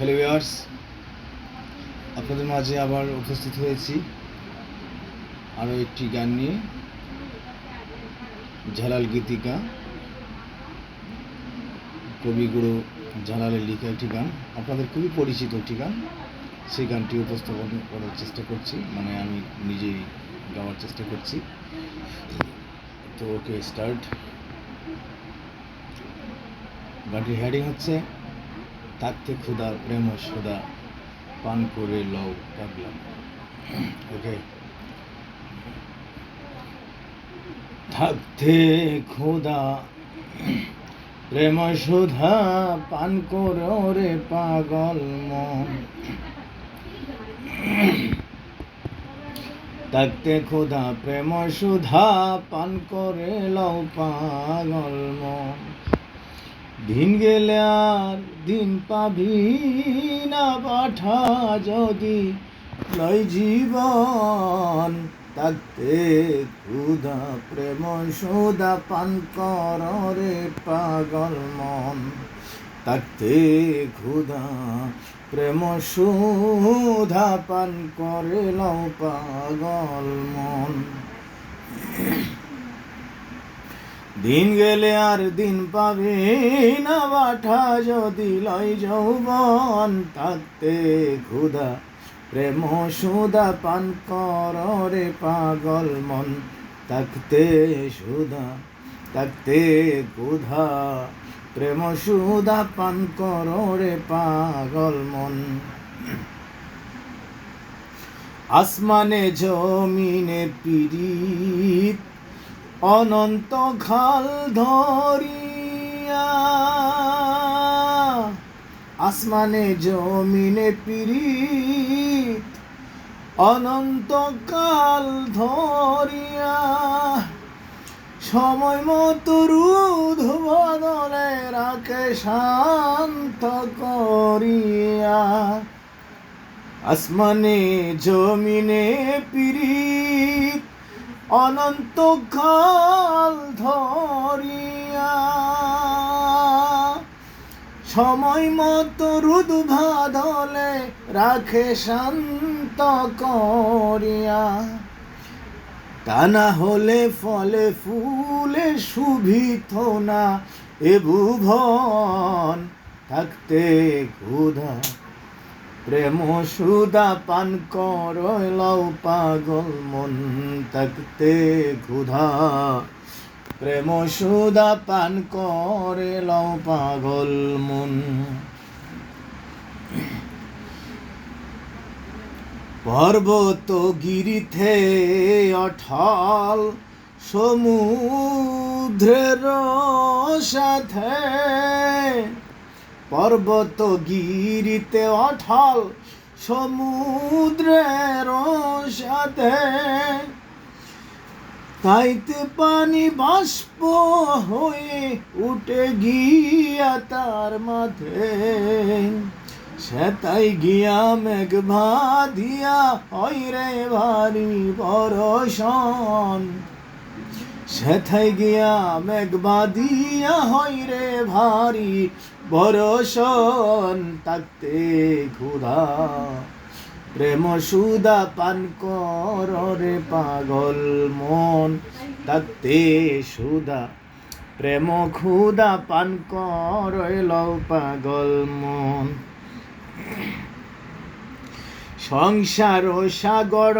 Hello viewers আপনাদের মাঝে আবার উপস্থিত হয়েছি। আরও একটি গান নিয়ে। ঝালাল গীতিকা। কবিগুরু ঝালালের লেখা একটি গান। আপনাদের খুবই পরিচিত একটি গান। সেই গানটি উপস্থাপন করার চেষ্টা করছি। মানে আমি নিজেই গাওয়ার চেষ্টা করছি। তো ওকে স্টার্ট গানটির হেডিং হচ্ছে থাকতে ক্ষুদা প্রেম সুদা পান করে লও, পাগলাম। ওকে থাকতে ক্ষুদা প্রেম সুধা পান করো পাগল মন। থাকতে ক্ষুধা প্রেম সুধা পান করে লও, পাগল মন। দিন গেলে আর দিন পাবি না পাঠা যদি। লয় জীবন থাকতে ক্ষুধা প্রেম, সুদা পান কর রে পাগল মন। থাকতে ক্ষুধা প্রেম সুধা পান করে লও পাগল মন। দিন গেলে আর দিন পাবে না বাঠা যদি লয় যৌবন থাকতে ক্ষুধা, প্রেম সুদা পান কর পাগল মন। থাকতে সুধা থাকতে ক্ষুধা, প্রেম সুদা পান কর পাগল মন। আসমানে, জমিনে পিরিত অনন্ত খাল ধরিয়া আসমানে জমিনে পিরিত অনন্ত কাল ধরিয়া সময় মতো রুধ বদলে রাখে শান্ত করিয়া। আসমানে জমিনে পিরিত অনন্তকাল ধরিয়া। সময় মতো রুদ ভাদলে রাখে শান্ত করিয়া। তা না হলে ফলে ফুলে শুভিত না এ ভুবন থাকতে ক্ষুধা। প্রেম সুদা পান করলাও পাগল মন থাকতে ক্ষুধা। প্রেম সুদা পান করে লও পাগল মন। পর্বত গিরিথে অঠল, সমুদ্রের সাথে পর্বত গিরিতে অঠল সমুদ্রের সাথে। তাইতে পানি বাষ্প হয়ে উঠে গিয়া তার মাথে সেতাই গিয়া মেঘ ভাদিয়া হয় রে ভারী বরসন সেথাই গিয়া মেঘ বাদিয়া হয় রে ভারী বরসন তাকতে ক্ষুধা প্রেম সুদা পান রে পাগল মন তাকতে সুদা। প্রেম খুদা পান কর লও পাগল মন। সংসার সাগর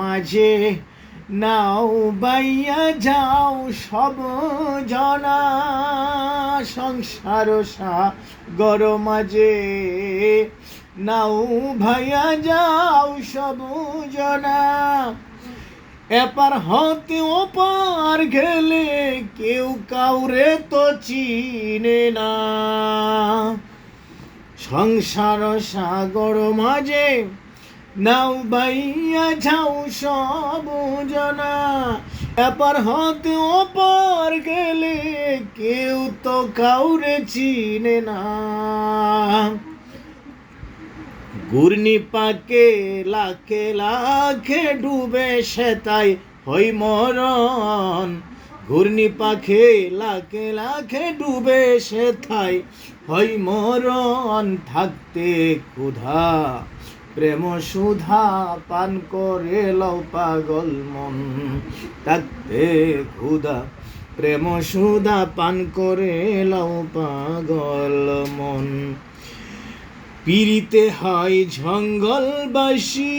মাঝে নাও বাইয়া, যাও সব জনা, সংসার সাগর মাঝে। নাও ভাইয়া, যাও সব জনা। এপার হতে, ওপার গেলে কেউ কাউরে তো চিনে না। সংসার সাগর মাঝে নাও বাইয়া যাও সব জনা। এপার হতে ওপার গেলে কেউ তো কাউরে চিনে না। ঘূর্ণি পাকে লাখে লাখে ডুবে সে তাই হই মরণ। ঘূর্ণি পাখে লাখে লাখে ডুবে সে থাই হয় মরণ। থাকতে ক্ষুধা প্রেম সুধা পান করে লও পাগল মন। থাকতে ক্ষুধা, প্রেম সুধা পান করে লও পাগল মন। পিরিতে হয় জঙ্গলবাসী।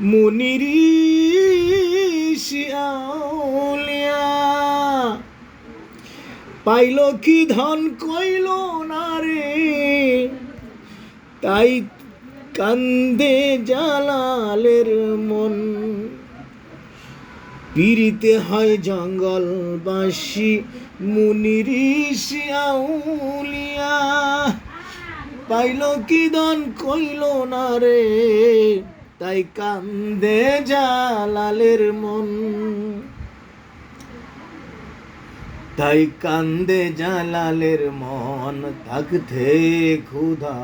মুনির শিয়াউলিয়া পাইল কি ধন কইল না রে? তাই কান্দে জালালের মন। পিরিতে হয় জঙ্গলবাসী, মুনির শিয়াউলিয়া। পাইল কি দন কইল না রে? তাই কান্দে জালালের মন। তাই কান্দে জালালের মন থাকতে ক্ষুধা।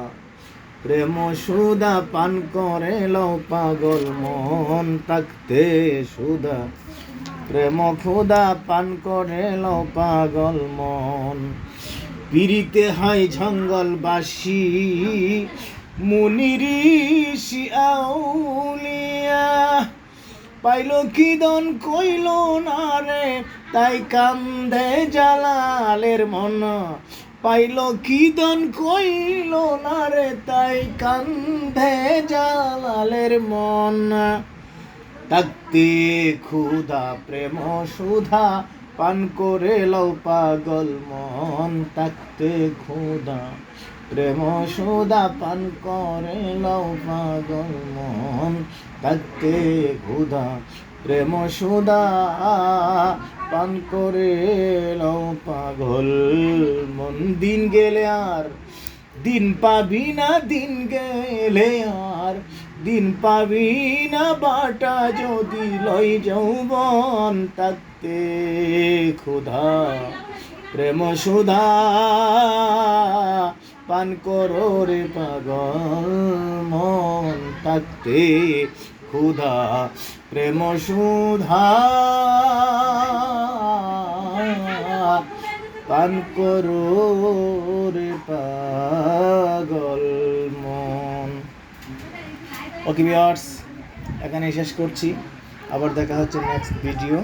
প্রেম সুদা পান করে লও পাগল মন থাকতে সুদা প্রেম ক্ষুদা পান করে লও পাগল মন। পিরিতে হয় জঙ্গলবাসী, মুনির শিয়াউলিয়া পাইল কি দন কইল না রে তাই কান্দে জালালের মন। পাইল কি দন কইল না রে, তাই কান্দে জালালের মন। থাকতে ক্ষুধা প্রেম সুধা পান করে লও পাগল মন। তাকতে ক্ষুধা প্রেম সুধা পান করে লও পাগল মন। থাকতে ক্ষুধা প্রেম সুধা পান করে লও পাগল। মন দিন গেলে আর, দিন পাবি না, দিন গেলে আর। দিন পাবি না বাটা যদি লই যৌবন থাকতে ক্ষুধা। প্রেম সুধা পান করো রে পাগল, মন থাকতে ক্ষুধা, প্রেম সুধা। পান করো রে পাগল মন। ওকে বিয়ার্স এখানে শেষ করছি। আবার দেখা হচ্ছে নেক্সট ভিডিও